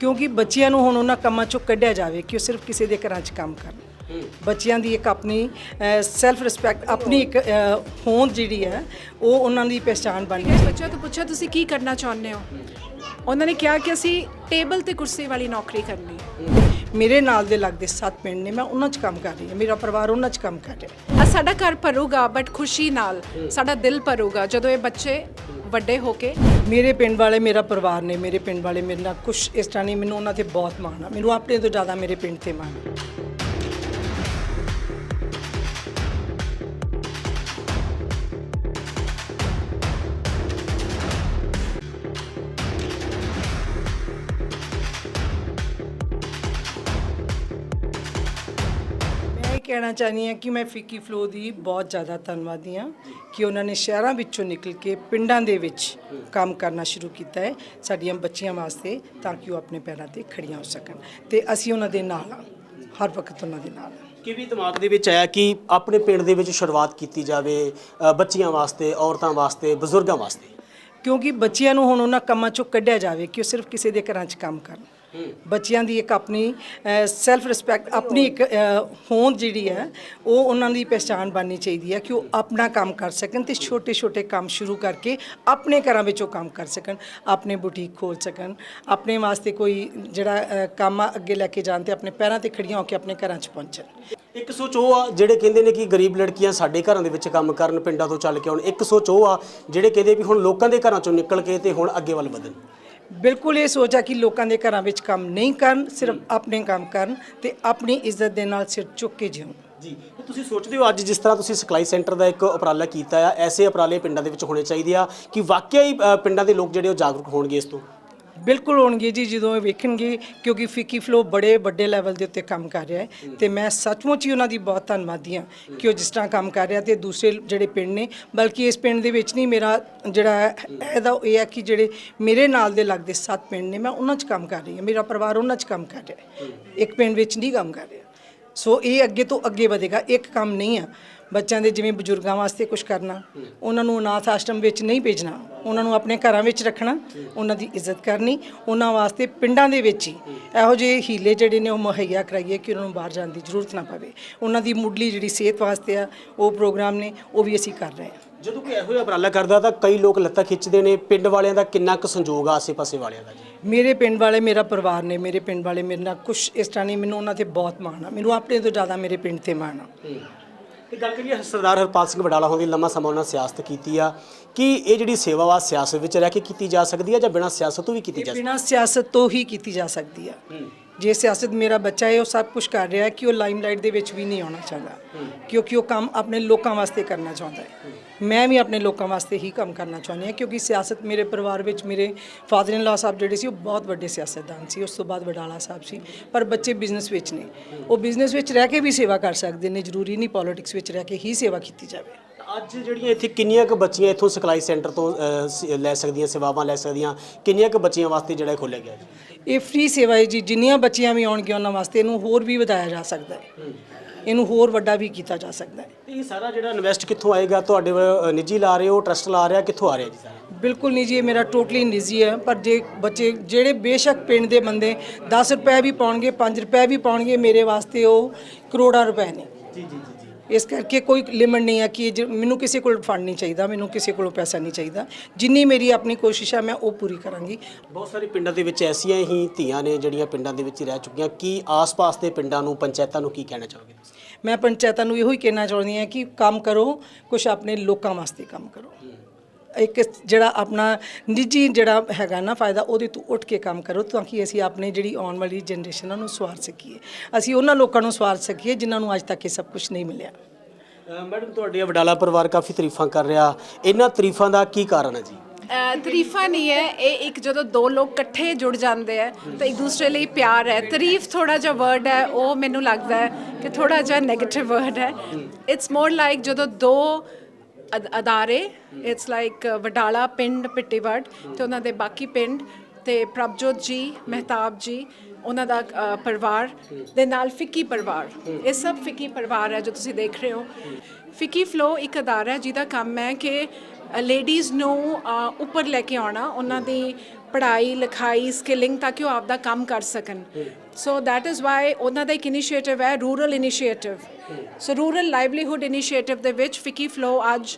ਕਿਉਂਕਿ ਬੱਚਿਆਂ ਨੂੰ ਹੁਣ ਉਹਨਾਂ ਕੰਮਾਂ ਚੋਂ ਕੱਢਿਆ ਜਾਵੇ ਕਿ ਉਹ ਸਿਰਫ ਕਿਸੇ ਦੇ ਘਰਾਂ 'ਚ ਕੰਮ ਕਰਨ। ਬੱਚਿਆਂ ਦੀ ਇੱਕ ਆਪਣੀ ਸੈਲਫ ਰਿਸਪੈਕਟ ਆਪਣੀ ਇੱਕ ਹੋਂਦ ਜਿਹੜੀ ਹੈ ਉਹ ਉਹਨਾਂ ਦੀ ਪਹਿਚਾਣ ਬਣ ਗਈ। ਬੱਚਿਆਂ ਤੋਂ ਪੁੱਛਿਆ ਤੁਸੀਂ ਕੀ ਕਰਨਾ ਚਾਹੁੰਦੇ ਹੋ? ਉਹਨਾਂ ਨੇ ਕਿਹਾ ਕਿ ਅਸੀਂ ਟੇਬਲ ਤੇ ਕੁਰਸੀ ਵਾਲੀ ਨੌਕਰੀ ਕਰਨੀ ਹੈ। ਮੇਰੇ ਨਾਲ ਦੇ ਲੱਗਦੇ ਸੱਤ ਪਿੰਡ ਨੇ ਮੈਂ ਉਹਨਾਂ 'ਚ ਕੰਮ ਕਰ ਰਹੀ ਹਾਂ ਮੇਰਾ ਪਰਿਵਾਰ ਉਹਨਾਂ 'ਚ ਕੰਮ ਕਰ ਰਿਹਾ ਆ ਸਾਡਾ ਘਰ ਭਰੂਗਾ ਬਟ ਖੁਸ਼ੀ ਨਾਲ ਸਾਡਾ ਦਿਲ ਭਰੂਗਾ ਜਦੋਂ ਇਹ ਬੱਚੇ ਵੱਡੇ ਹੋ ਕੇ। ਮੇਰੇ ਪਿੰਡ ਵਾਲੇ ਮੇਰਾ ਪਰਿਵਾਰ ਨੇ ਮੇਰੇ ਪਿੰਡ ਵਾਲੇ ਮੇਰੇ ਨਾਲ ਕੁਝ ਇਸ ਤਰ੍ਹਾਂ ਨਹੀਂ ਮੈਨੂੰ ਉਹਨਾਂ ਤੇ ਬਹੁਤ ਮਾਣ ਆ ਮੈਨੂੰ ਆਪਣੇ ਤੋਂ ਜ਼ਿਆਦਾ ਮੇਰੇ ਪਿੰਡ ਤੇ ਮਾਣ ਕਹਿਣਾ ਚਾਹਨੀ ਹਾਂ ਕਿ ਮੈਂ ਫਿੱਕੀ ਫਲੋ ਦੀ ਬਹੁਤ ਜ਼ਿਆਦਾ ਧੰਨਵਾਦੀ ਹਾਂ ਕਿ ਉਹਨਾਂ ਨੇ ਸ਼ਹਿਰਾਂ ਵਿੱਚੋਂ ਨਿਕਲ ਕੇ ਪਿੰਡਾਂ ਦੇ ਵਿੱਚ ਕੰਮ ਕਰਨਾ ਸ਼ੁਰੂ ਕੀਤਾ ਹੈ ਸਾਡੀਆਂ ਬੱਚੀਆਂ ਵਾਸਤੇ ਤਾਂ ਕਿ ਉਹ ਆਪਣੇ ਪੈਰਾਂ ਤੇ ਖੜੀਆਂ ਹੋ ਸਕਣ ਤੇ ਅਸੀਂ ਉਹਨਾਂ ਦੇ ਨਾਲ ਹਾਂ ਹਰ ਵਕਤ ਉਹਨਾਂ ਦੇ ਨਾਲ ਹਾਂ। ਕਿ ਵੀ ਦਿਮਾਗ ਦੇ ਵਿੱਚ ਆਇਆ ਕਿ ਆਪਣੇ ਪਿੰਡ ਦੇ ਵਿੱਚ ਸ਼ੁਰੂਆਤ ਕੀਤੀ ਜਾਵੇ ਅ, ਬੱਚੀਆਂ ਵਾਸਤੇ ਔਰਤਾਂ ਵਾਸਤੇ ਬਜ਼ੁਰਗਾਂ ਵਾਸਤੇ? ਕਿਉਂਕਿ ਬੱਚਿਆਂ ਨੂੰ ਹੁਣ ਉਹਨਾਂ ਕੰਮਾਂ ਚੋਂ ਕੱਢਿਆ ਜਾਵੇ ਕਿ ਉਹ ਸਿਰਫ ਕਿਸੇ ਦੇ ਘਰਾਂ 'ਚ ਕੰਮ ਕਰਨ। ਬੱਚਿਆਂ ਦੀ ਇੱਕ ਆਪਣੀ ਸੈਲਫ ਰਿਸਪੈਕਟ ਆਪਣੀ ਇੱਕ ਹੋਂਦ ਜਿਹੜੀ ਹੈ, ਉਹ ਉਹਨਾਂ ਦੀ ਪਹਿਚਾਣ ਬਣਨੀ ਚਾਹੀਦੀ ਹੈ ਕਿ ਉਹ ਆਪਣਾ ਕੰਮ ਕਰ ਸਕਣ ਤੇ ਛੋਟੇ ਛੋਟੇ ਕੰਮ ਸ਼ੁਰੂ ਕਰਕੇ ਆਪਣੇ ਘਰਾਂ ਵਿੱਚੋਂ ਕੰਮ ਕਰ ਸਕਣ, ਆਪਣੇ ਬੁਟੀਕ ਖੋਲ ਸਕਣ, ਆਪਣੇ ਵਾਸਤੇ ਕੋਈ ਜਿਹੜਾ ਕੰਮ ਆ, ਅੱਗੇ ਲੈ ਕੇ ਜਾਣ ਤੇ ਆਪਣੇ ਪੈਰਾਂ ਤੇ ਖੜੀਆਂ ਹੋ ਕੇ ਆਪਣੇ ਘਰਾਂ 'ਚ ਪਹੁੰਚਣ। ਇੱਕ ਸੋਚ ਉਹ ਆ, ਜਿਹੜੇ ਕਹਿੰਦੇ ਨੇ ਕਿ ਗਰੀਬ ਲੜਕੀਆਂ ਸਾਡੇ ਘਰਾਂ ਦੇ ਵਿੱਚ ਕੰਮ ਕਰਨ, ਪਿੰਡਾਂ ਤੋਂ ਚੱਲ ਕੇ ਆਉਣ, ਇੱਕ ਸੋਚ ਉਹ ਆ, ਜਿਹੜੇ ਕਹਿੰਦੇ ਵੀ ਹੁਣ ਲੋਕਾਂ ਦੇ ਘਰਾਂ ਚੋਂ ਨਿਕਲ ਕੇ ਤੇ ਹੁਣ ਅੱਗੇ ਵੱਲ ਵਧਣ। ਬਿਲਕੁਲ ਇਹ ਸੋਚ ਆ ਕਿ ਲੋਕਾਂ ਦੇ ਘਰਾਂ ਵਿੱਚ ਕੰਮ ਨਹੀਂ ਕਰਨ ਸਿਰਫ ਆਪਣੇ ਕੰਮ ਕਰਨ ਤੇ ਆਪਣੀ ਇੱਜ਼ਤ ਦੇ ਨਾਲ ਸਿਰ ਚੁੱਕ ਕੇ ਜਿਉਣ। ਜੀ ਤੇ ਤੁਸੀਂ ਸੋਚਦੇ ਹੋ ਅੱਜ ਜਿਸ ਤਰ੍ਹਾਂ ਤੁਸੀਂ ਸਿਖਲਾਈ ਸੈਂਟਰ ਦਾ ਇੱਕ ਉਪਰਾਲਾ ਕੀਤਾ ਆ ਐਸੇ ਉਪਰਾਲੇ ਪਿੰਡਾਂ ਦੇ ਵਿੱਚ ਹੋਣੇ ਚਾਹੀਦੇ ਆ ਕਿ ਵਾਕਿਆ ਹੀ ਅ, ਪਿੰਡਾਂ ਦੇ ਲੋਕ ਜਿਹੜੇ ਉਹ ਜਾਗਰੂਕ ਹੋਣਗੇ ਇਸ ਤੋਂ? ਬਿਲਕੁਲ ਹੋਣਗੇ ਜੀ ਜਦੋਂ ਇਹ ਵੇਖਣਗੇ ਕਿਉਂਕਿ ਫਿੱਕੀ ਫਲੋ ਬੜੇ ਵੱਡੇ ਲੈਵਲ ਦੇ ਉੱਤੇ ਕੰਮ ਕਰ ਰਿਹਾ ਹੈ। ਤੇ ਮੈਂ ਸੱਚਮੁੱਚ ਹੀ ਉਹਨਾਂ ਦੀ ਬਹੁਤ ਧੰਨਵਾਦੀ ਹਾਂ ਕਿ ਉਹ ਜਿਸ ਤਰ੍ਹਾਂ ਕੰਮ ਕਰ ਰਿਹਾ ਤੇ ਦੂਸਰੇ ਜਿਹੜੇ ਪਿੰਡ ਨੇ ਬਲਕਿ ਇਸ ਪਿੰਡ ਦੇ ਵਿੱਚ ਨਹੀਂ ਮੇਰਾ ਜਿਹੜਾ ਹੈ, ਇਹਦਾ ਇਹ ਹੈ ਕਿ ਜਿਹੜੇ ਮੇਰੇ ਨਾਲ ਦੇ ਲੱਗਦੇ ਸੱਤ ਪਿੰਡ ਨੇ ਮੈਂ ਉਹਨਾਂ 'ਚ ਕੰਮ ਕਰ ਰਹੀ ਹਾਂ ਮੇਰਾ ਪਰਿਵਾਰ ਉਹਨਾਂ 'ਚ ਕੰਮ ਕਰ ਰਿਹਾ ਹੈ। ਇੱਕ ਪਿੰਡ ਵਿੱਚ ਨਹੀਂ ਕੰਮ ਕਰ ਰਿਹਾ। ਸੋ ਇਹ ਅੱਗੇ ਤੋਂ ਅੱਗੇ ਵਧੇਗਾ, ਇੱਕ ਕੰਮ ਨਹੀਂ ਆ। ਬੱਚਿਆਂ ਦੇ ਜਿਵੇਂ ਬਜ਼ੁਰਗਾਂ ਵਾਸਤੇ ਕੁਝ ਕਰਨਾ, ਉਹਨਾਂ ਨੂੰ ਅਨਾਥ ਆਸ਼ਰਮ ਵਿੱਚ ਨਹੀਂ ਭੇਜਣਾ, ਉਹਨਾਂ ਨੂੰ ਆਪਣੇ ਘਰਾਂ ਵਿੱਚ ਰੱਖਣਾ, ਉਹਨਾਂ ਦੀ ਇੱਜ਼ਤ ਕਰਨੀ, ਉਹਨਾਂ ਵਾਸਤੇ ਪਿੰਡਾਂ ਦੇ ਵਿੱਚ ਹੀ। ਇਹੋ ਜਿਹੇ ਹੀਲੇ ਜਿਹੜੇ ਨੇ ਉਹ ਮੁਹੱਈਆ ਕਰਾਈਏ ਕਿ ਉਹਨਾਂ ਨੂੰ ਬਾਹਰ ਜਾਣ ਦੀ ਜ਼ਰੂਰਤ ਨਾ ਪਵੇ। ਉਹਨਾਂ ਦੀ ਮੁੱਢਲੀ ਜਿਹੜੀ ਸਿਹਤ ਵਾਸਤੇ ਆ, ਉਹ ਪ੍ਰੋਗਰਾਮ ਨੇ, ਉਹ ਵੀ ਅਸੀਂ ਕਰ ਰਹੇ ਹਾਂ। ਜਦੋਂ ਕੋਈ ਇਹੋ ਜਿਹਾ ਉਪਰਾਲਾ ਕਰਦਾ ਤਾਂ ਕਈ ਲੋਕ ਲੱਤਾਂ ਖਿੱਚਦੇ ਨੇ। ਪਿੰਡ ਵਾਲਿਆਂ ਦਾ ਕਿੰਨਾ ਕੁ ਸੰਯੋਗ ਆ ਆਸੇ-ਪਾਸੇ ਵਾਲਿਆਂ ਦਾ ਜੀ? ਮੇਰੇ ਪਿੰਡ ਵਾਲੇ ਮੇਰਾ ਪਰਿਵਾਰ ਨੇ ਮੇਰੇ ਪਿੰਡ ਵਾਲੇ ਮੇਰੇ ਨਾਲ ਕੁਝ ਇਸ ਤਰ੍ਹਾਂ ਨਹੀਂ ਮੈਨੂੰ ਉਹਨਾਂ ਤੇ ਬਹੁਤ ਮਾਣ ਆ। ਮੈਨੂੰ ਆਪਣੇ ਤੋਂ ਜ਼ਿਆਦਾ ਮੇਰੇ ਪਿੰਡ ਤੇ ਮਾਣ ਆ। ਤੇ ਗੱਲ ਕਰੀਏ ਸਰਦਾਰ ਹਰਪਾਲ ਸਿੰਘ ਵਡਾਲਾ ਹੋਣ ਦੀ ਲੰਮਾ ਸਮਾਂ ਉਹਨਾਂ ਸਿਆਸਤ ਕੀਤੀ ਆ। ਕਿ ਇਹ ਜਿਹੜੀ ਸੇਵਾ ਵਾ ਸਿਆਸਤ ਵਿੱਚ ਰਹਿ ਕੇ ਕੀਤੀ ਜਾ ਸਕਦੀ ਆ ਜਾਂ ਬਿਨਾਂ ਸਿਆਸਤ ਤੋਂ ਵੀ ਕੀਤੀ ਜਾ ਸਕਦੀ? ਬਿਨਾਂ ਸਿਆਸਤ ਤੋਂ ਹੀ ਕੀਤੀ ਜਾ ਸਕਦੀ ਆ। ਜੇ ਸਿਆਸਤ ਮੇਰਾ ਬੱਚਾ ਹੈ, ਉਹ ਸਭ ਕੁਝ ਕਰ ਰਿਹਾ ਹੈ ਕਿ ਉਹ ਲਾਈਮਲਾਈਟ ਦੇ ਵਿੱਚ ਵੀ ਨਹੀਂ ਆਉਣਾ ਚਾਹੁੰਦਾ। ਕਿਉਂਕਿ ਉਹ ਕੰਮ ਆਪਣੇ ਲੋਕਾਂ ਵਾਸਤੇ ਕਰਨਾ ਚਾਹੁੰਦਾ ਹੈ। ਮੈਂ ਵੀ ਆਪਣੇ ਲੋਕਾਂ ਵਾਸਤੇ ਹੀ ਕੰਮ ਕਰਨਾ ਚਾਹੁੰਦੀ ਹਾਂ, ਕਿਉਂਕਿ ਸਿਆਸਤ ਮੇਰੇ ਪਰਿਵਾਰ ਵਿੱਚ ਮੇਰੇ ਫਾਦਰ ਇਨ ਲਾ ਸਾਹਿਬ ਜਿਹੜੇ ਸੀ, ਉਹ ਬਹੁਤ ਵੱਡੇ ਸਿਆਸਤਦਾਨ ਸੀ, ਉਸ ਤੋਂ ਬਾਅਦ ਵਡਾਲਾ ਸਾਹਿਬ ਸੀ, ਪਰ ਬੱਚੇ ਬਿਜ਼ਨਸ ਵਿੱਚ ਨੇ। ਉਹ ਬਿਜ਼ਨਸ ਵਿੱਚ ਰਹਿ ਕੇ ਵੀ ਸੇਵਾ ਕਰ ਸਕਦੇ ਨੇ, ਜ਼ਰੂਰੀ ਨਹੀਂ ਪੋਲਿਟਿਕਸ ਵਿੱਚ ਰਹਿ ਕੇ ਹੀ ਸੇਵਾ ਕੀਤੀ ਜਾਵੇ। ਅੱਜ ਜਿਹੜੀਆਂ ਇੱਥੇ ਕਿੰਨੀਆਂ ਕੁ ਬੱਚੀਆਂ ਇੱਥੋਂ ਸਿਖਲਾਈ ਸੈਂਟਰ ਤੋਂ ਲੈ ਸਕਦੀਆਂ, ਸੇਵਾਵਾਂ ਲੈ ਸਕਦੀਆਂ, ਕਿੰਨੀਆਂ ਕੁ ਬੱਚੀਆਂ ਵਾਸਤੇ ਜਿਹੜਾ ਇਹ ਖੋਲ੍ਹਿਆ ਗਿਆ ਜੀ? ਇਹ ਫ੍ਰੀ ਸੇਵਾ ਹੈ ਜੀ ਜਿੰਨੀਆਂ ਬੱਚੀਆਂ ਵੀ ਆਉਣਗੀਆਂ ਉਹਨਾਂ ਵਾਸਤੇ ਇਹਨੂੰ ਹੋਰ ਵੀ ਵਧਾਇਆ ਜਾ ਸਕਦਾ ਹੈ। ਇਹਨੂੰ ਹੋਰ ਵੱਡਾ ਵੀ ਕੀਤਾ ਜਾ ਸਕਦਾ ਹੈ। ਇਹ ਸਾਰਾ ਜਿਹੜਾ ਇਨਵੈਸਟ ਕਿੱਥੋਂ ਆਏਗਾ? ਤੁਹਾਡੇ ਵੱਲੋਂ, ਨਿੱਜੀ ਲਾ ਰਹੇ ਹੋ ਟਰਸਟ ਲਾ ਰਿਹਾ ਕਿੱਥੋਂ ਆ ਰਿਹਾ ਜੀ ਸਾਰਾ? ਬਿਲਕੁਲ ਨਹੀਂ ਜੀ ਇਹ ਮੇਰਾ ਟੋਟਲੀ ਨਿੱਜੀ ਹੈ ਪਰ ਜੇ ਬੱਚੇ ਜਿਹੜੇ ਬੇਸ਼ੱਕ ਪਿੰਡ ਦੇ ਬੰਦੇ 10 ਰੁਪਏ ਵੀ ਪਾਉਣਗੇ 5 ਰੁਪਏ ਵੀ ਪਾਉਣਗੇ ਮੇਰੇ ਵਾਸਤੇ ਉਹ ਕਰੋੜਾਂ ਰੁਪਏ ਨੇ। ਜੀ ਜੀ। ਇਸ ਕਰਕੇ ਕੋਈ ਲਿਮਟ ਨਹੀਂ ਹੈ ਕਿ ਜ- ਮੈਨੂੰ ਕਿਸੇ ਕੋਲ ਫੰਡ ਨਹੀਂ ਚਾਹੀਦਾ ਮੈਨੂੰ ਕਿਸੇ ਕੋਲੋਂ ਪੈਸਾ ਨਹੀਂ ਚਾਹੀਦਾ। ਜਿੰਨੀ ਮੇਰੀ ਆਪਣੀ ਕੋਸ਼ਿਸ਼ ਹੈ ਮੈਂ ਉਹ ਪੂਰੀ ਕਰਾਂਗੀ। ਬਹੁਤ ਸਾਰੇ ਪਿੰਡਾਂ ਦੇ ਵਿੱਚ ਐਸੀਆਂ ਹੀ ਧੀਆਂ ਨੇ ਜਿਹੜੀਆਂ ਪਿੰਡਾਂ ਦੇ ਵਿੱਚ ਹੀ ਰਹਿ ਚੁੱਕੀਆਂ। ਕੀ ਆਸ-ਪਾਸ ਦੇ ਪਿੰਡਾਂ ਨੂੰ ਪੰਚਾਇਤਾਂ ਨੂੰ ਕੀ ਕਹਿਣਾ ਚਾਹੋਗੇ ਤੁਸੀਂ? ਮੈਂ ਪੰਚਾਇਤਾਂ ਨੂੰ ਇਹੋ ਹੀ ਕਹਿਣਾ ਚਾਹੁੰਦੀ ਹਾਂ ਕਿ ਕੰਮ ਕਰੋ ਕੁਝ ਆਪਣੇ ਲੋਕਾਂ ਵਾਸਤੇ ਕੰਮ ਕਰੋ। ਇੱਕ ਜਿਹੜਾ ਆਪਣਾ ਨਿੱਜੀ ਜਿਹੜਾ ਹੈਗਾ ਨਾ ਫਾਇਦਾ ਉਹਦੇ ਤੋਂ ਉੱਠ ਕੇ ਕੰਮ ਕਰੋ ਤਾਂ ਕਿ ਅਸੀਂ ਆਪਣੇ ਜਿਹੜੀ ਆਉਣ ਵਾਲੀ ਜਨਰੇਸ਼ਨਾਂ ਨੂੰ ਸਵਾਰ ਸਕੀਏ। ਅਸੀਂ ਉਹਨਾਂ ਲੋਕਾਂ ਨੂੰ ਸਵਾਰ ਸਕੀਏ ਜਿਨ੍ਹਾਂ ਨੂੰ ਅੱਜ ਤੱਕ ਇਹ ਸਭ ਕੁਝ ਨਹੀਂ ਮਿਲਿਆ। ਮੈਡਮ ਤੁਹਾਡੇ ਵਡਾਲਾ ਪਰਿਵਾਰ ਕਾਫੀ ਤਾਰੀਫਾਂ ਕਰ ਰਿਹਾ। ਇਹਨਾਂ ਤਾਰੀਫਾਂ ਦਾ ਕੀ ਕਾਰਨ ਹੈ ਜੀ? ਤਾਰੀਫਾਂ ਨਹੀਂ ਹੈ। ਇਹ ਇੱਕ ਜਦੋਂ ਦੋ ਲੋਕ ਇਕੱਠੇ ਜੁੜ ਜਾਂਦੇ ਹੈ ਤਾਂ ਇੱਕ ਦੂਸਰੇ ਲਈ ਪਿਆਰ ਹੈ। ਤਾਰੀਫ ਥੋੜਾ ਜਿਹਾ ਵਰਡ ਹੈ ਉਹ ਮੈਨੂੰ ਲੱਗਦਾ ਹੈ ਕਿ ਥੋੜਾ ਜਿਹਾ 네ਗੇਟਿਵ ਵਰਡ ਹੈ। ਇਟਸ ਮੋਰ ਲਾਈਕ ਜਦੋਂ ਦੋ ਅਦ- ਅਦਾਰੇ ਇਟਸ ਲਾਈਕ ਵਡਾਲਾ ਪਿੰਡ ਪਿੱਟੀਵੜ ਤੇ ਉਹਨਾਂ ਦੇ ਬਾਕੀ ਪਿੰਡ ਤੇ ਪ੍ਰਭਜੋਤ ਜੀ ਮਹਿਤਾਬ ਜੀ ਉਹਨਾਂ ਦਾ ਅ, ਪਰਿਵਾਰ ਦੇ ਨਾਲ ਫਿੱਕੀ ਪਰਿਵਾਰ। ਇਹ ਸਭ ਫਿੱਕੀ ਪਰਿਵਾਰ ਹੈ ਜੋ ਤੁਸੀਂ ਦੇਖ ਰਹੇ ਹੋ। ਫਿੱਕੀ ਫਲੋ ਇੱਕ ਅਦਾਰਾ ਹੈ ਜਿਹਦਾ ਕੰਮ ਹੈ ਕਿ ਲੇਡੀਜ਼ ਨੂੰ ਅ, ਉੱਪਰ ਲੈ ਕੇ ਆਉਣਾ ਉਹਨਾਂ ਦੀ ਪੜ੍ਹਾਈ ਲਿਖਾਈ ਸਕਿਲਿੰਗ ਤਾਂ ਕਿ ਉਹ ਆਪਦਾ ਕੰਮ ਕਰ ਸਕਣ। ਸੋ that is why ਉਹਨਾਂ ਦਾ ਇੱਕ ਇਨੀਸ਼ੀਏਟਿਵ ਹੈ rural initiative so rural livelihood initiative ਦੇ ਵਿੱਚ ਫਿਕੀ ਫਲੋ ਅੱਜ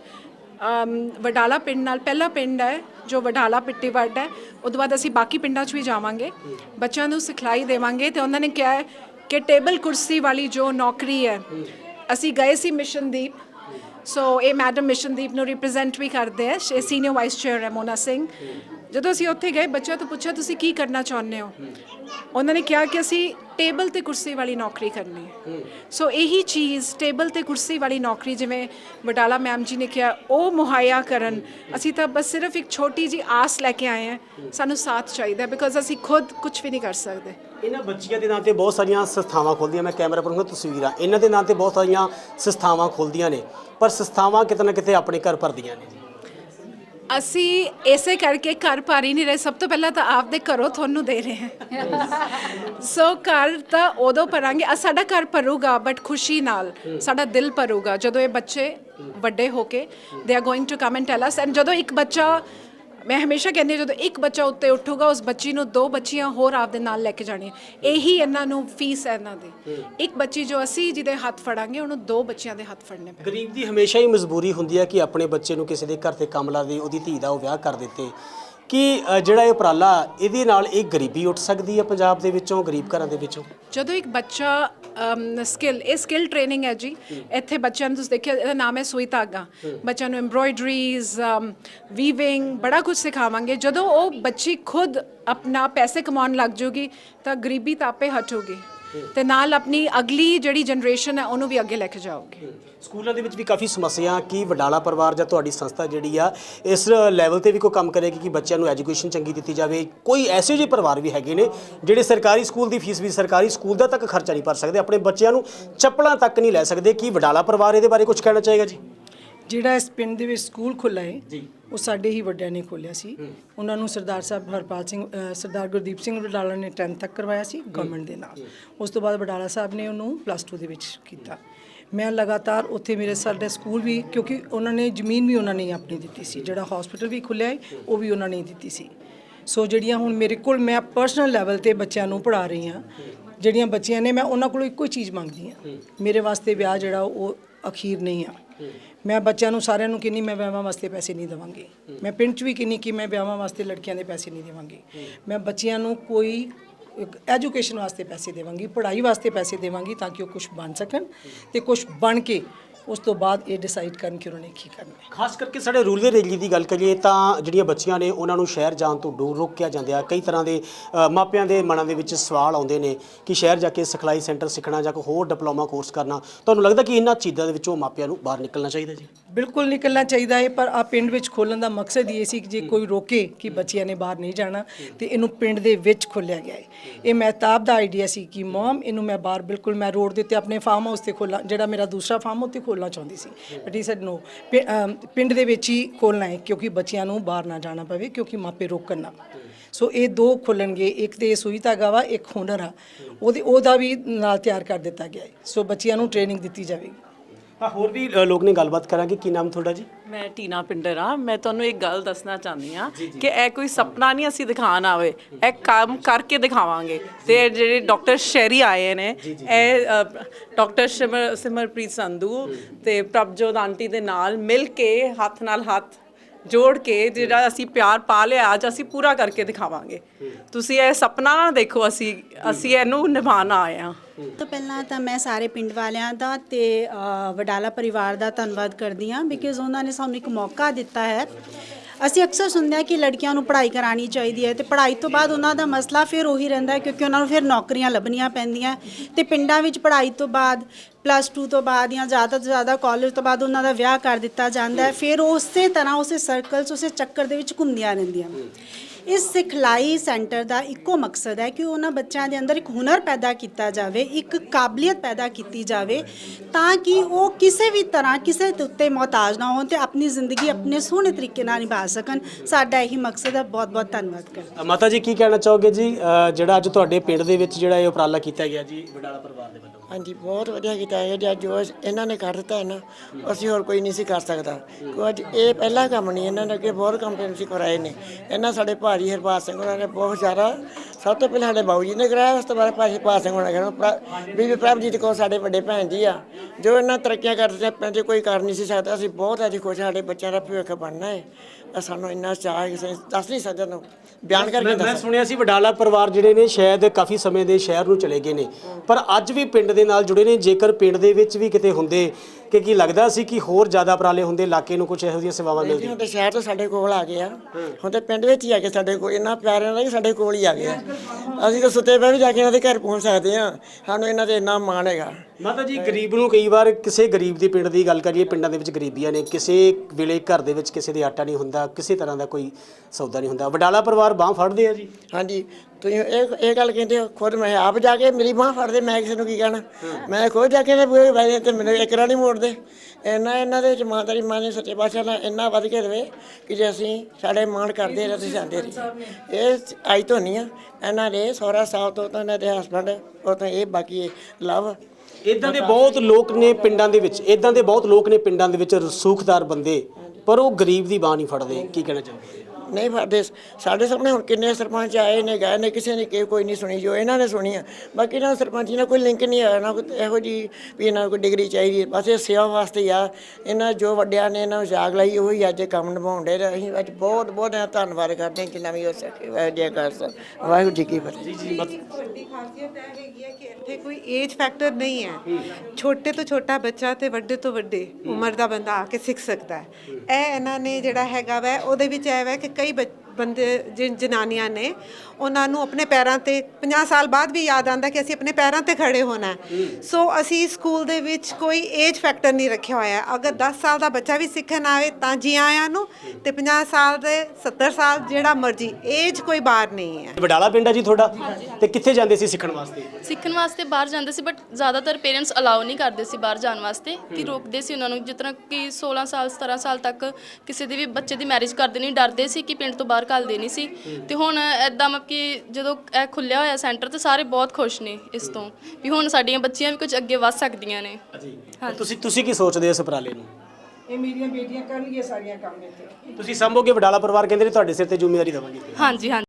ਅਮ, ਵਡਾਲਾ ਪਿੰਡ ਨਾਲ ਪਹਿਲਾ ਪਿੰਡ ਹੈ ਜੋ ਵਡਾਲਾ ਪਿੱਟੀ ਵੱਡ ਹੈ। ਉਦੋਂ ਬਾਅਦ ਅਸੀਂ ਬਾਕੀ ਪਿੰਡਾਂ 'ਚ ਵੀ ਜਾਵਾਂਗੇ। ਬੱਚਿਆਂ ਨੂੰ ਸਿਖਲਾਈ ਦੇਵਾਂਗੇ ਤੇ ਉਹਨਾਂ ਨੇ ਕਿਹਾ ਹੈ ਕਿ ਟੇਬਲ ਕੁਰਸੀ ਵਾਲੀ ਜੋ ਨੌਕਰੀ ਹੈ ਅਸੀਂ ਗਏ ਸੀ ਮਿਸ਼ਨਦੀਪ ਸੋ ਇਹ ਮੈਡਮ ਮਿਸ਼ਨਦੀਪ ਨੂੰ ਰਿਪਰੈਜ਼ੈਂਟ ਵੀ ਕਰਦੇ ਹੈ ਸੀਨੀਅਰ ਵਾਈਸ ਚੇਅਰ ਹੈ ਮੋਨਾ ਸਿੰਘ। ਜਦੋਂ ਅਸੀਂ ਉੱਥੇ ਗਏ, ਬੱਚਿਆਂ ਤੋਂ ਪੁੱਛਿਆ, ਤੁਸੀਂ ਕੀ ਕਰਨਾ ਚਾਹੁੰਦੇ ਹੋ? ਉਹਨਾਂ ਨੇ ਕਿਹਾ ਕਿ ਅਸੀਂ ਟੇਬਲ ਤੇ ਕੁਰਸੀ ਵਾਲੀ ਨੌਕਰੀ ਕਰਨੀ ਹੈ। ਸੋ ਇਹੀ ਚੀਜ਼ ਟੇਬਲ ਤੇ ਕੁਰਸੀ ਵਾਲੀ ਨੌਕਰੀ ਜਿਵੇਂ ਵਡਾਲਾ ਮੈਮ ਜੀ ਨੇ ਕਿਹਾ ਉਹ ਮੁਹੱਈਆ ਕਰਨ। ਅਸੀਂ ਤਾਂ ਬਸ ਸਿਰਫ ਇੱਕ ਛੋਟੀ ਜੀ ਆਸ ਲੈ ਕੇ ਆਏ ਹਾਂ। ਸਾਨੂੰ ਸਾਥ ਚਾਹੀਦਾ ਬਿਕੋਜ਼ ਅਸੀਂ ਖੁਦ ਕੁਝ ਵੀ ਨਹੀਂ ਕਰ ਸਕਦੇ। ਇਹਨਾਂ ਬੱਚੀਆਂ ਦੇ ਨਾਂ ਤੇ ਬਹੁਤ ਸਾਰੀਆਂ ਸੰਸਥਾਵਾਂ ਖੁੱਲਦੀਆਂ ਮੈਂ ਕੈਮਰਾ ਪਰ ਤਸਵੀਰਾਂ ਇਹਨਾਂ ਦੇ ਨਾਂ ਤੇ ਬਹੁਤ ਸਾਰੀਆਂ ਸੰਸਥਾਵਾਂ ਖੁੱਲਦੀਆਂ ਨੇ। ਪਰ ਸੰਸਥਾਵਾਂ ਕਿਤੇ ਨਾ ਕਿਤੇ ਆਪਣੇ ਘਰ ਭਰਦੀਆਂ ਨੇ। ਅਸੀਂ ਇਸੇ ਕਰਕੇ ਘਰ ਭਰ ਹੀ ਨਹੀਂ ਰਹੇ। ਸਭ ਤੋਂ ਪਹਿਲਾਂ ਤਾਂ ਆਪਦੇ ਘਰੋਂ ਤੁਹਾਨੂੰ ਦੇ ਰਹੇ ਹਾਂ। ਸੋ ਘਰ ਤਾਂ ਉਦੋਂ ਭਰਾਂਗੇ। ਆ ਸਾਡਾ ਘਰ ਭਰੂਗਾ ਬਟ ਖੁਸ਼ੀ ਨਾਲ ਸਾਡਾ ਦਿਲ ਭਰੂਗਾ। ਜਦੋਂ ਇਹ ਬੱਚੇ ਵੱਡੇ ਹੋ ਕੇ they are going to come and tell us and ਜਦੋਂ ਇੱਕ ਬੱਚਾ ਮੈਂ ਹਮੇਸ਼ਾ ਕਹਿੰਦੀ ਹਾਂ ਜਦੋਂ ਇੱਕ ਬੱਚਾ ਉੱਤੇ ਉੱਠੂਗਾ ਉਸ ਬੱਚੀ ਨੂੰ ਦੋ ਬੱਚੀਆਂ ਹੋਰ ਆਪਦੇ ਨਾਲ ਲੈ ਕੇ ਜਾਣੀਆਂ। ਇਹੀ ਇਹਨਾਂ ਨੂੰ ਫੀਸ ਹੈ ਇਹਨਾਂ ਦੀ। ਇੱਕ ਬੱਚੀ ਜੋ ਅਸੀਂ ਜਿਹਦੇ ਹੱਥ ਫੜਾਂਗੇ ਉਹਨੂੰ ਦੋ ਬੱਚਿਆਂ ਦੇ ਹੱਥ ਫੜਨੇ ਪੈਣ ਗਰੀਬ ਦੀ ਹਮੇਸ਼ਾ ਹੀ ਮਜਬੂਰੀ ਹੁੰਦੀ ਹੈ ਕਿ ਆਪਣੇ ਬੱਚੇ ਨੂੰ ਕਿਸੇ ਦੇ ਘਰ ਤੇ ਕੰਮ ਲਾ ਦੇ ਉਹਦੀ ਧੀ ਦਾ ਉਹ ਵਿਆਹ ਕਰ ਦਿੱਤੇ। ਕਿ ਅ, ਜਿਹੜਾ ਇਹ ਉਪਰਾਲਾ ਇਹਦੇ ਨਾਲ ਇਹ ਗਰੀਬੀ ਉੱਠ ਸਕਦੀ ਹੈ ਪੰਜਾਬ ਦੇ ਵਿੱਚੋਂ ਗਰੀਬ ਘਰਾਂ ਦੇ ਵਿੱਚੋਂ? ਜਦੋਂ ਇੱਕ ਬੱਚਾ ਸਕਿੱਲ ਇਹ ਸਕਿੱਲ ਟ੍ਰੇਨਿੰਗ ਹੈ ਜੀ ਇੱਥੇ ਬੱਚਿਆਂ ਨੂੰ ਤੁਸੀਂ ਦੇਖਿਆ ਇਹਦਾ ਨਾਮ ਹੈ ਸੂਈ ਧਾਗਾ। ਬੱਚਿਆਂ ਨੂੰ ਐਮਬ੍ਰੋਇਡਰੀਜ਼ ਵੀਵਿੰਗ ਬੜਾ ਕੁਝ ਸਿਖਾਵਾਂਗੇ। ਜਦੋਂ ਉਹ ਬੱਚੀ ਖੁਦ ਆਪਣਾ ਪੈਸੇ ਕਮਾਉਣ ਲੱਗ ਜੂਗੀ ਤਾਂ ਗਰੀਬੀ ਤਾਂ ਆਪੇ ਹਟੂਗੀ ਤੇ ਨਾਲ ਆਪਣੀ ਅਗਲੀ ਜਿਹੜੀ ਜਨਰੇਸ਼ਨ ਹੈ, ਉਹਨੂੰ ਵੀ ਅੱਗੇ ਲੈ ਕੇ ਜਾਓਗੇ। ਸਕੂਲਾਂ ਦੇ ਵਿੱਚ ਵੀ ਕਾਫੀ ਸਮੱਸਿਆ ਕਿ ਵਡਾਲਾ ਪਰਿਵਾਰ ਜਾਂ ਤੁਹਾਡੀ ਸੰਸਥਾ ਜਿਹੜੀ ਆ, ਇਸ ਲੈਵਲ ਤੇ ਵੀ ਕੋਈ ਕੰਮ ਕਰੇਗੀ ਕਿ ਬੱਚਿਆਂ ਨੂੰ ਐਜੂਕੇਸ਼ਨ ਚੰਗੀ ਦਿੱਤੀ ਜਾਵੇ। ਕੋਈ ਐਸੇ ਜਿਹੇ ਪਰਿਵਾਰ ਵੀ ਹੈਗੇ ਨੇ, ਜਿਹੜੇ ਸਰਕਾਰੀ ਸਕੂਲ ਦੀ ਫੀਸ ਵੀ ਸਰਕਾਰੀ ਸਕੂਲ ਦਾ ਤੱਕ ਖਰਚਾ ਨਹੀਂ ਭਰ ਸਕਦੇ, ਆਪਣੇ ਬੱਚਿਆਂ ਨੂੰ ਚੱਪਲਾਂ ਤੱਕ ਨਹੀਂ ਲੈ ਸਕਦੇ। ਕੀ ਵਡਾਲਾ ਪਰਿਵਾਰ ਇਹਦੇ ਬਾਰੇ ਕੁਝ ਕਹਿਣਾ ਚਾਹੇਗਾ ਜੀ? ਜਿਹੜਾ ਇਸ ਪਿੰਡ ਦੇ ਵਿੱਚ ਸਕੂਲ ਖੁੱਲ੍ਹਾ ਹੈ ਉਹ ਸਾਡੇ ਹੀ ਵੱਡਿਆਂ ਨੇ ਖੋਲ੍ਹਿਆ ਸੀ। ਉਹਨਾਂ ਨੂੰ ਸਰਦਾਰ ਸਾਹਿਬ ਹਰਪਾਲ ਸਿੰਘ ਅ, ਸਰਦਾਰ ਗੁਰਦੀਪ ਸਿੰਘ ਵਡਾਲਾ ਨੇ 10th ਤੱਕ ਕਰਵਾਇਆ ਸੀ ਗਵਰਨਮੈਂਟ ਦੇ ਨਾਲ। ਉਸ ਤੋਂ ਬਾਅਦ ਵਡਾਲਾ ਸਾਹਿਬ ਨੇ ਉਹਨੂੰ ਪਲੱਸ 2 ਦੇ ਵਿੱਚ ਕੀਤਾ। ਮੈਂ ਲਗਾਤਾਰ ਉੱਥੇ ਮੇਰੇ ਸਾਡੇ ਸਕੂਲ ਵੀ ਕਿਉਂਕਿ ਉਹਨਾਂ ਨੇ ਜ਼ਮੀਨ ਵੀ ਉਹਨਾਂ ਨੇ ਹੀ ਆਪਣੀ ਦਿੱਤੀ ਸੀ। ਜਿਹੜਾ ਹਸਪੀਟਲ ਵੀ ਖੁੱਲ੍ਹਿਆ ਹੈ ਉਹ ਵੀ ਉਹਨਾਂ ਨੇ ਹੀ ਦਿੱਤੀ ਸੀ। ਸੋ ਜਿਹੜੀਆਂ ਹੁਣ ਮੇਰੇ ਕੋਲ ਮੈਂ ਪਰਸਨਲ ਲੈਵਲ ਤੇ ਬੱਚਿਆਂ ਨੂੰ ਪੜ੍ਹਾ ਰਹੀ ਹਾਂ ਜਿਹੜੀਆਂ ਬੱਚੀਆਂ ਨੇ ਮੈਂ ਉਹਨਾਂ ਕੋਲੋਂ ਇੱਕੋ ਹੀ ਚੀਜ਼ ਮੰਗਦੀ ਹਾਂ। ਮੇਰੇ ਵਾਸਤੇ ਵਿਆਹ ਜਿਹੜਾ ਉਹ ਅਖੀਰ ਨਹੀਂ ਆ। ਮੈਂ ਬੱਚਿਆਂ ਨੂੰ ਸਾਰਿਆਂ ਨੂੰ ਕਿੰਨੀ ਮੈਂ ਵਿਆਹਾਂ ਵਾਸਤੇ ਪੈਸੇ ਨਹੀਂ ਦੇਵਾਂਗੀ। ਮੈਂ ਪਿੰਡ 'ਚ ਵੀ ਕਿੰਨੀ ਕਿ ਮੈਂ ਵਿਆਹਾਂ ਵਾਸਤੇ ਲੜਕੀਆਂ ਦੇ ਪੈਸੇ ਨਹੀਂ ਦੇਵਾਂਗੀ। ਮੈਂ ਬੱਚਿਆਂ ਨੂੰ ਕੋਈ ਐਜੂਕੇਸ਼ਨ ਵਾਸਤੇ ਪੈਸੇ ਦੇਵਾਂਗੀ, ਪੜ੍ਹਾਈ ਵਾਸਤੇ ਪੈਸੇ ਦੇਵਾਂਗੀ ਤਾਂ ਕਿ ਉਹ ਕੁਝ ਬਣ ਸਕਣ ਤੇ ਕੁਝ ਬਣ ਕੇ ਉਸ ਤੋਂ ਬਾਅਦ ਇਹ ਡਿਸਾਈਡ ਕਰਨ ਕਿ ਉਹਨਾਂ ਨੇ ਕੀ ਕਰਨਾ ਹੈ। ਖਾਸ ਕਰਕੇ ਸਾਡੇ ਰੂਰਲ ਏਰੀਆ ਦੀ ਗੱਲ ਕਰੀਏ ਤਾਂ ਜਿਹੜੀਆਂ ਬੱਚੀਆਂ ਨੇ ਉਹਨਾਂ ਨੂੰ ਸ਼ਹਿਰ ਜਾਣ ਤੋਂ ਦੂਰ ਰੋਕਿਆ ਜਾਂਦਾ ਹੈ। ਕਈ ਤਰ੍ਹਾਂ ਦੇ ਅ, ਮਾਪਿਆਂ ਦੇ ਮਨਾਂ ਦੇ ਵਿੱਚ ਸਵਾਲ ਆਉਂਦੇ ਨੇ ਕਿ ਸ਼ਹਿਰ ਜਾ ਕੇ ਸਿਖਲਾਈ ਸੈਂਟਰ ਸਿੱਖਣਾ ਜਾਂ ਕੋਈ ਹੋਰ ਡਿਪਲੋਮਾ ਕੋਰਸ ਕਰਨਾ ਤੁਹਾਨੂੰ ਲੱਗਦਾ ਕਿ ਇਹਨਾਂ ਚੀਜ਼ਾਂ ਦੇ ਵਿੱਚੋਂ ਮਾਪਿਆਂ ਨੂੰ ਬਾਹਰ ਨਿਕਲਣਾ ਚਾਹੀਦਾ ਜੀ? ਬਿਲਕੁਲ ਨਿਕਲਣਾ ਚਾਹੀਦਾ ਹੈ ਪਰ ਆ ਪਿੰਡ ਵਿੱਚ ਖੋਲਣ ਦਾ ਮਕਸਦ ਇਹ ਸੀ ਕਿ ਜੇ ਕੋਈ ਰੋਕੇ ਕਿ ਬੱਚਿਆਂ ਨੇ ਬਾਹਰ ਨਹੀਂ ਜਾਣਾ ਤੇ ਇਹਨੂੰ ਪਿੰਡ ਦੇ ਵਿੱਚ ਖੋਲਿਆ ਗਿਆ ਹੈ। ਇਹ ਮਹਿਤਾਬ ਦਾ ਆਈਡੀਆ ਸੀ ਕਿ ਮਮ ਇਹਨੂੰ ਮੈਂ ਬਾਹਰ ਬਿਲਕੁਲ ਮੈਂ ਰੋਡ ਦੇ ਉੱਤੇ ਆਪਣੇ ਫਾਰਮ ਹਾਊਸ ਤੇ ਖੋਲਾਂ ਜਿਹੜਾ ਮੇਰਾ ਦੂਸਰਾ ਫਾਰਮ ਉੱਤੇ ਖੋਲਣਾ ਚਾਹੁੰਦੀ ਸੀ। ਬਟ ਹੀ ਸੈਡ ਨੋ ਪਿੰਡ ਦੇ ਵਿੱਚ ਹੀ ਖੋਲਣਾ ਹੈ ਕਿਉਂਕਿ ਬੱਚਿਆਂ ਨੂੰ ਬਾਹਰ ਨਾ ਜਾਣਾ ਪਵੇ ਕਿਉਂਕਿ ਮਾਪੇ ਰੋਕਣ ਨਾ। ਸੋ ਇਹ ਦੋ ਖੋਲਣਗੇ, ਇੱਕ ਤੇ ਸੂਈ ਧਾਗਾ ਵਾ ਇੱਕ ਹੁਨਰ ਆ। ਉਹਦੇ, ਉਹਦਾ ਵੀ ਨਾਲ ਤਿਆਰ ਕਰ ਦਿੱਤਾ ਗਿਆ ਹੈ। ਸੋ ਬੱਚਿਆਂ ਨੂੰ ਟ੍ਰੇਨਿੰਗ ਦਿੱਤੀ ਜਾਵੇਗੀ। ਤਾਂ ਹੋਰ ਵੀ ਅ, ਲੋਕ ਨੇ ਗੱਲਬਾਤ ਕਰਾਂਗੇ ਕੀ ਨਾਮ ਤੁਹਾਡਾ ਜੀ? ਮੈਂ ਟੀਨਾ ਪਿੰਡਰ ਆ ਮੈਂ ਤੁਹਾਨੂੰ ਇੱਕ ਗੱਲ ਦੱਸਣਾ ਚਾਹੁੰਦੀ ਆ ਕਿ ਇਹ ਕੋਈ ਸੁਪਨਾ ਨਹੀਂ ਅਸੀਂ ਦਿਖਾਣ ਆਵੇ। ਇਹ ਕੰਮ ਕਰਕੇ ਦਿਖਾਵਾਂਗੇ। ਤੇ ਜਿਹੜੇ ਡਾਕਟਰ ਸ਼ੈਰੀ ਆਏ ਨੇ ਇਹ ਡਾਕਟਰ ਸਿਮਰ ਸਿਮਰਪ੍ਰੀਤ ਸੰਧੂ ਤੇ ਪ੍ਰਭਜੋਤ ਆਂਟੀ ਦੇ ਨਾਲ ਮਿਲ ਕੇ ਹੱਥ ਨਾਲ ਹੱਥ ਜੋੜ ਕੇ ਜਿਹੜਾ ਅਸੀਂ ਪਿਆਰ ਪਾ ਲਿਆ ਅੱਜ ਅਸੀਂ ਪੂਰਾ ਕਰਕੇ ਦਿਖਾਵਾਂਗੇ। ਤੁਸੀਂ ਇਹ ਸੁਪਨਾ ਨਾ ਦੇਖੋ ਅਸੀਂ ਅਸੀਂ ਇਹਨੂੰ ਨਿਭਾਉਣ ਆਏ ਆ ਤੋਂ ਪਹਿਲਾਂ ਤਾਂ ਮੈਂ ਸਾਰੇ ਪਿੰਡ ਵਾਲਿਆਂ ਦਾ ਤੇ ਵਡਾਲਾ ਪਰਿਵਾਰ ਦਾ ਧੰਨਵਾਦ ਕਰਦੀ ਹਾਂ ਬਿਕਾਜ਼ ਉਹਨਾਂ ਨੇ ਸਾਨੂੰ ਇੱਕ ਮੌਕਾ ਦਿੱਤਾ ਹੈ। ਅਸੀਂ ਅਕਸਰ ਸੁਣਦੇ ਹਾਂ ਕਿ ਲੜਕੀਆਂ ਨੂੰ ਪੜ੍ਹਾਈ ਕਰਾਣੀ ਚਾਹੀਦੀ ਹੈ ਤੇ ਪੜ੍ਹਾਈ ਤੋਂ ਬਾਅਦ ਉਹਨਾਂ ਦਾ ਮਸਲਾ ਫਿਰ ਉਹੀ ਰਹਿੰਦਾ ਕਿਉਂਕਿ ਉਹਨਾਂ ਨੂੰ ਫਿਰ ਨੌਕਰੀਆਂ ਲੱਭਣੀਆਂ ਪੈਂਦੀਆਂ ਤੇ ਪਿੰਡਾਂ ਵਿੱਚ ਪੜ੍ਹਾਈ ਤੋਂ ਬਾਅਦ ਪਲੱਸ 2 ਤੋਂ ਬਾਅਦ ਜਾਂ ਜ਼ਿਆਦਾ ਤੋਂ ਜ਼ਿਆਦਾ ਕਾਲਜ ਤੋਂ ਬਾਅਦ ਉਹਨਾਂ ਦਾ ਵਿਆਹ ਕਰ ਦਿੱਤਾ ਜਾਂਦਾ ਹੈ। ਫਿਰ ਉਹ ਉਸੇ ਤਰ੍ਹਾਂ ਉਸੇ ਸਰਕਲਸ ਉਸੇ ਚੱਕਰ ਦੇ ਵਿੱਚ ਘੁੰਮਦੀਆਂ ਰਹਿੰਦੀਆਂ ਇਸ ਸਿਖਲਾਈ ਸੈਂਟਰ ਦਾ ਇੱਕੋ ਮਕਸਦ ਹੈ ਕਿ ਉਹਨਾਂ ਬੱਚਿਆਂ ਦੇ ਅੰਦਰ ਇੱਕ ਹੁਨਰ ਪੈਦਾ ਕੀਤਾ ਜਾਵੇ, ਇੱਕ ਕਾਬਲੀਅਤ ਪੈਦਾ ਕੀਤੀ ਜਾਵੇ ਤਾਂ ਕਿ ਉਹ ਕਿਸੇ ਵੀ ਤਰ੍ਹਾਂ ਕਿਸੇ ਦੇ ਉੱਤੇ ਮੁਹਤਾਜ ਨਾ ਹੋਣ ਤੇ ਆਪਣੀ ਜ਼ਿੰਦਗੀ ਆਪਣੇ ਸੋਹਣੇ ਤਰੀਕੇ ਨਾਲ ਨਿਭਾ ਸਕਣ। ਸਾਡਾ ਇਹੀ ਮਕਸਦ ਹੈ। ਬਹੁਤ ਬਹੁਤ ਧੰਨਵਾਦ ਕਰਦਾ ਮਾਤਾ ਜੀ, ਕੀ ਕਹਿਣਾ ਚਾਹੋਗੇ ਜੀ? ਜਿਹੜਾ ਅੱਜ ਤੁਹਾਡੇ ਪਿੰਡ ਦੇ ਵਿੱਚ ਜਿਹੜਾ ਇਹ ਉਪਰਾਲਾ ਕੀਤਾ ਗਿਆ ਜੀ, ਵਡਾਲਾ ਪਰਿਵਾਰ ਦੇ ਹਾਂਜੀ, ਬਹੁਤ ਵਧੀਆ ਕੀਤਾ ਹੈ ਜੀ ਜੋ ਇਹਨਾਂ ਨੇ ਕਰ ਦਿੱਤਾ ਹੈ ਨਾ, ਅਸੀਂ ਹੋਰ ਕੋਈ ਨਹੀਂ ਸੀ ਕਰ ਸਕਦਾ। ਕਿਉਂ ਅੱਜ ਇਹ ਪਹਿਲਾ ਕੰਮ ਨਹੀਂ, ਇਹਨਾਂ ਨੇ ਅੱਗੇ ਬਹੁਤ ਕੰਮ ਸੀ ਕਰਾਏ ਨੇ। ਇਹਨਾਂ ਸਾਡੇ ਭਾਰੀ ਹਰਪਾਲ ਸਿੰਘ ਉਹਨਾਂ ਨੇ ਬਹੁਤ ਜ਼ਿਆਦਾ ਸਭ ਤੋਂ ਪਹਿਲਾਂ ਸਾਡੇ ਬਾਊ ਜੀ ਨੇ ਕਰਾਇਆ ਉਸ ਤੋਂ ਬਾਅਦ ਭਾਜੀ ਹਰਪਾਲ ਸਿੰਘ ਨੇ ਕਰਾਇਆ ਬੀਬੀ ਪ੍ਰਭਜੀਤ ਕੌਰ ਸਾਡੇ ਵੱਡੇ ਭੈਣ ਜੀ ਆ। ਜੋ ਇਹਨਾਂ ਤਰੱਕੀਆਂ ਕਰਦੇ ਪਿੰਡ 'ਚ ਕੋਈ ਕਰ ਨਹੀਂ ਸੀ ਸਕਦਾ ਅਸੀਂ ਬਹੁਤ ਅੱਜ ਖੁਸ਼ ਸਾਡੇ ਬੱਚਿਆਂ ਦਾ ਭਵਿੱਖ ਬਣਨਾ ਹੈ ਤਾਂ ਸਾਨੂੰ ਇੰਨਾ ਚਾਹ ਹੈ ਕਿਸੇ ਦੱਸ ਨਹੀਂ ਸਕਦਾ ਨੂੰ ਬਿਆਨ ਕਰਕੇ ਦੱਸ ਮੈਂ ਸੁਣਿਆ ਸੀ ਵਡਾਲਾ ਪਰਿਵਾਰ ਜਿਹੜੇ ਨੇ ਸ਼ਾਇਦ ਕਾਫੀ ਸਮੇਂ ਦੇ ਸ਼ਹਿਰ ਨੂੰ ਚਲੇ ਗਏ ਨੇ। ਪਰ ਅੱਜ ਵੀ ਪਿੰਡ ਦੇ ਨਾਲ ਜੁੜੇ ਨੇ ਜੇਕਰ ਪਿੰਡ ਦੇ ਵਿੱਚ ਵੀ ਕਿਤੇ ਹੁੰਦੇ ਕਿ ਕੀ ਲੱਗਦਾ ਸੀ ਕਿ ਹੋਰ ਜ਼ਿਆਦਾ ਉਪਰਾਲੇ ਹੁੰਦੇ ਇਲਾਕੇ ਨੂੰ ਕੁਝ ਇਹੋ ਜਿਹੀਆਂ ਸੇਵਾਵਾਂ ਮਿਲਦੀਆਂ? ਹੁਣ ਤੇ ਸ਼ਹਿਰ ਤੋਂ ਸਾਡੇ ਕੋਲ ਆ ਗਿਆ ਹੁਣ ਤੇ ਪਿੰਡ ਵਿੱਚ ਹੀ ਆ ਕੇ ਸਾਡੇ ਕੋਲ ਇੰਨਾ ਪਿਆਰ ਇਹਨਾਂ ਦਾ ਕਿ ਸਾਡੇ ਕੋਲ ਹੀ ਆ ਗਿਆ ਅਸੀਂ ਤਾਂ ਸੁੱਤੇ ਪਏ ਵੀ ਜਾ ਕੇ ਇਹਨਾਂ ਦੇ ਘਰ ਪਹੁੰਚ ਸਕਦੇ ਹਾਂ ਸਾਨੂੰ ਇਹਨਾਂ ਤੇ ਇੰਨਾ ਮਾਣ ਹੈਗਾ। ਮਾਤਾ ਜੀ ਗਰੀਬ ਨੂੰ ਕਈ ਵਾਰ ਕਿਸੇ ਗਰੀਬ ਦੇ ਪਿੰਡ ਦੀ ਗੱਲ ਕਰੀਏ ਪਿੰਡਾਂ ਦੇ ਵਿੱਚ ਗਰੀਬੀਆਂ ਨੇ ਕਿਸੇ ਵੇਲੇ ਘਰ ਦੇ ਵਿੱਚ ਕਿਸੇ ਦੇ ਆਟਾ ਨਹੀਂ ਹੁੰਦਾ ਕਿਸੇ ਤਰ੍ਹਾਂ ਦਾ ਕੋਈ ਸੌਦਾ ਨਹੀਂ ਹੁੰਦਾ। ਵਡਾਲਾ ਪਰਿਵਾਰ ਬਾਹ ਫੜਦੇ ਆ ਜੀ? ਹਾਂਜੀ ਤੁਸੀਂ ਇਹ ਇਹ ਗੱਲ ਕਹਿੰਦੇ ਹੋ, ਖੁਦ ਮੈਂ ਆਪ ਜਾ ਕੇ ਮੇਰੀ ਬਾਂਹ ਫੜਦੇ, ਮੈਂ ਕਿਸੇ ਨੂੰ ਕੀ ਕਹਿਣਾ? ਮੈਂ ਖੁਦ ਜਾ ਕੇ ਬੂਹੇ ਬੈਠੇ ਤੇ ਮੈਨੂੰ ਇੱਕ ਨਹੀਂ ਮੋੜਦੇ। ਇੰਨਾ ਇਹਨਾਂ ਦੇ ਜਮਾਤਾਰੀ ਮਾਂ ਨੇ ਸੱਚੇ ਪਾਤਸ਼ਾਹ ਨਾਲ ਇੰਨਾ ਵੱਧ ਕੇ ਦੇਵੇ ਕਿ ਜੇ ਅਸੀਂ ਸਾਡੇ ਮਾਣ ਕਰਦੇ ਰਹੇ ਤੇ ਜਾਂਦੇ ਰਹੇ ਇਹ ਅੱਜ ਤੋਂ ਨਹੀਂ ਆ। ਇਹਨਾਂ ਦੇ ਸੋਹਰਾ ਸਾਹਿਬ ਤੋਂ ਤਾਂ ਇਹਨਾਂ ਦੇ ਹਸਬੰਡ ਉਹ ਤਾਂ ਇਹ ਬਾਕੀ ਲਵ ਇਦਾਂ ਦੇ ਬਹੁਤ ਲੋਕ ਨੇ ਪਿੰਡਾਂ ਦੇ ਵਿੱਚ ਇਦਾਂ ਦੇ ਬਹੁਤ ਲੋਕ ਨੇ ਪਿੰਡਾਂ ਦੇ ਵਿੱਚ ਰਸੂਖਦਾਰ ਬੰਦੇ, ਪਰ ਉਹ ਗਰੀਬ ਦੀ ਬਾਹ ਨਹੀਂ ਫੜਦੇ। ਕੀ ਕਹਿਣਾ ਚਾਹੁੰਦੇ ਨਹੀਂ ਫੜਦੇ। ਸਾਡੇ ਸਾਹਮਣੇ ਹੁਣ ਕਿੰਨੇ ਸਰਪੰਚ ਆਏ ਨੇ ਗਏ ਨੇ ਕਿਸੇ ਨੇ ਕਿ ਕੋਈ ਨਹੀਂ ਸੁਣੀ ਜੋ ਇਹਨਾਂ ਨੇ ਸੁਣੀ ਆ। ਬਾਕੀ ਇਹਨਾਂ ਸਰਪੰਚੀ ਨਾਲ ਕੋਈ ਲਿੰਕ ਨਹੀਂ ਆਇਆ ਨਾ ਕੋਈ ਇਹੋ ਜੀ ਵੀ ਇਹਨਾਂ ਨੂੰ ਕੋਈ ਡਿਗਰੀ ਚਾਹੀਦੀ ਹੈ। ਬਸ ਇਹ ਸੇਵਾ ਵਾਸਤੇ ਆ। ਇਹਨਾਂ ਜੋ ਵੱਡਿਆਂ ਨੇ ਇਹਨਾਂ ਨੂੰ ਜਾਗ ਲਾਈ ਉਹੀ ਅੱਜ ਕੰਮ ਨਿਭਾਉਂਦੇ ਰਹੇ। ਅਸੀਂ ਅੱਜ ਬਹੁਤ ਬਹੁਤ ਧੰਨਵਾਦ ਕਰਦੇ ਹਾਂ ਜਿੰਨਾ ਵੀ ਹੋ ਸਕੇ ਵਾਹਿਗੁਰੂ ਜੀ ਕਾ ਵਾਹਿਗੁਰੂ ਜੀ ਕੀ ਫਤਿਹ ਵੱਡੀ ਖਾਸੀਅਤ ਇਹ ਹੈਗੀ ਹੈ ਕਿ ਇੱਥੇ ਕੋਈ ਏਜ ਫੈਕਟਰ ਨਹੀਂ ਹੈ। ਛੋਟੇ ਤੋਂ ਛੋਟਾ ਬੱਚਾ ਤੇ ਵੱਡੇ ਤੋਂ ਵੱਡੇ ਉਮਰ ਦਾ ਬੰਦਾ ਆ ਕੇ ਸਿੱਖ ਸਕਦਾ ਹੈ। ਇਹ ਇਹਨਾਂ ਨੇ ਜਿਹੜਾ ਹੈਗਾ ਵੈ ਉਹਦੇ ਵਿੱਚ ਇਹ ਵੈ ਕਿ ਕਈ ਬੱਚ- ਬੰਦੇ ਜਿਨ ਜਨਾਨੀਆਂ ਨੇ ਉਹਨਾਂ ਨੂੰ ਆਪਣੇ ਪੈਰਾਂ ਤੇ 50 ਸਾਲ ਬਾਅਦ ਵੀ ਯਾਦ ਆਉਂਦਾ ਕਿ ਅਸੀਂ ਆਪਣੇ ਪੈਰਾਂ ਤੇ ਖੜੇ ਹੋਣਾ ਹੈ। ਸੋ ਅਸੀਂ ਸਕੂਲ ਦੇ ਵਿੱਚ ਕੋਈ ਏਜ ਫੈਕਟਰ ਨਹੀਂ ਰੱਖਿਆ ਹੋਇਆ ਹੈ। ਅਗਰ 10 ਸਾਲ ਦਾ ਬੱਚਾ ਵੀ ਸਿੱਖਣ ਆਵੇ ਤਾਂ ਜੀ ਆਇਆਂ ਨੂੰ ਤੇ 50 ਸਾਲ ਦੇ 70 ਸਾਲ ਜਿਹੜਾ ਮਰਜ਼ੀ ਏਜ ਕੋਈ ਬਾਹਰ ਨਹੀਂ ਹੈ। ਵਡਾਲਾ ਪਿੰਡ ਆ ਜੀ ਤੁਹਾਡਾ? ਤੇ ਕਿੱਥੇ ਜਾਂਦੇ ਸੀ ਸਿੱਖਣ ਵਾਸਤੇ? ਸਿੱਖਣ ਵਾਸਤੇ ਬਾਹਰ ਜਾਂਦੇ ਸੀ ਬਟ ਜ਼ਿਆਦਾਤਰ ਪੇਰੈਂਟਸ ਅਲਾਉ ਨਹੀਂ ਕਰਦੇ ਸੀ ਬਾਹਰ ਜਾਣ ਵਾਸਤੇ ਕਿ ਰੋਕਦੇ ਸੀ ਉਹਨਾਂ ਨੂੰ। ਜਿਸ ਤਰ੍ਹਾਂ ਕਿ 16 ਸਾਲ 17 ਸਾਲ ਤੱਕ ਕਿਸੇ ਦੀ ਵੀ ਬੱਚੇ ਦੀ ਮੈਰਿਜ ਕਰਦੇ ਨਹੀਂ ਡਰਦੇ ਸੀ ਕਿ ਪਿੰਡ ਤੋਂ ਬਾਹਰ ਘੱਲਦੇ ਨਹੀਂ ਸੀ। ਤੇ ਹੁਣ ਐਦਾਂ ਮਤਲਬ ਕਿ ਜਦੋਂ ਇਹ ਖੁੱਲਿਆ ਹੋਇਆ ਸੈਂਟਰ ਤੇ ਸਾਰੇ ਬਹੁਤ ਖੁਸ਼ ਨੇ ਇਸ ਤੋਂ। ਵੀ ਹੁਣ ਸਾਡੀਆਂ ਬੱਚੀਆਂ ਵੀ ਕੁਝ ਅੱਗੇ ਵੱਧ ਸਕਦੀਆਂ ਨੇ। ਜੀ। ਤੁਸੀਂ ਤੁਸੀਂ ਕੀ ਸੋਚਦੇ ਹੋ ਇਸ ਉਪਰਾਲੇ ਨੂੰ? ਇਹ ਮੇਰੀਆਂ ਬੇਟੀਆਂ ਕਰਨਗੀਆਂ ਸਾਰੀਆਂ ਕੰਮ ਇੱਥੇ। ਤੁਸੀਂ ਸੰਭੋਗੇ ਵਡਾਲਾ ਪਰਿਵਾਰ ਕਹਿੰਦੇ ਨੇ ਤੁਹਾਡੇ ਸਿਰ ਤੇ ਜ਼ਿੰਮੇਵਾਰੀ ਦੇਵਾਂਗੇ। ਹਾਂਜੀ ਹਾਂਜੀ।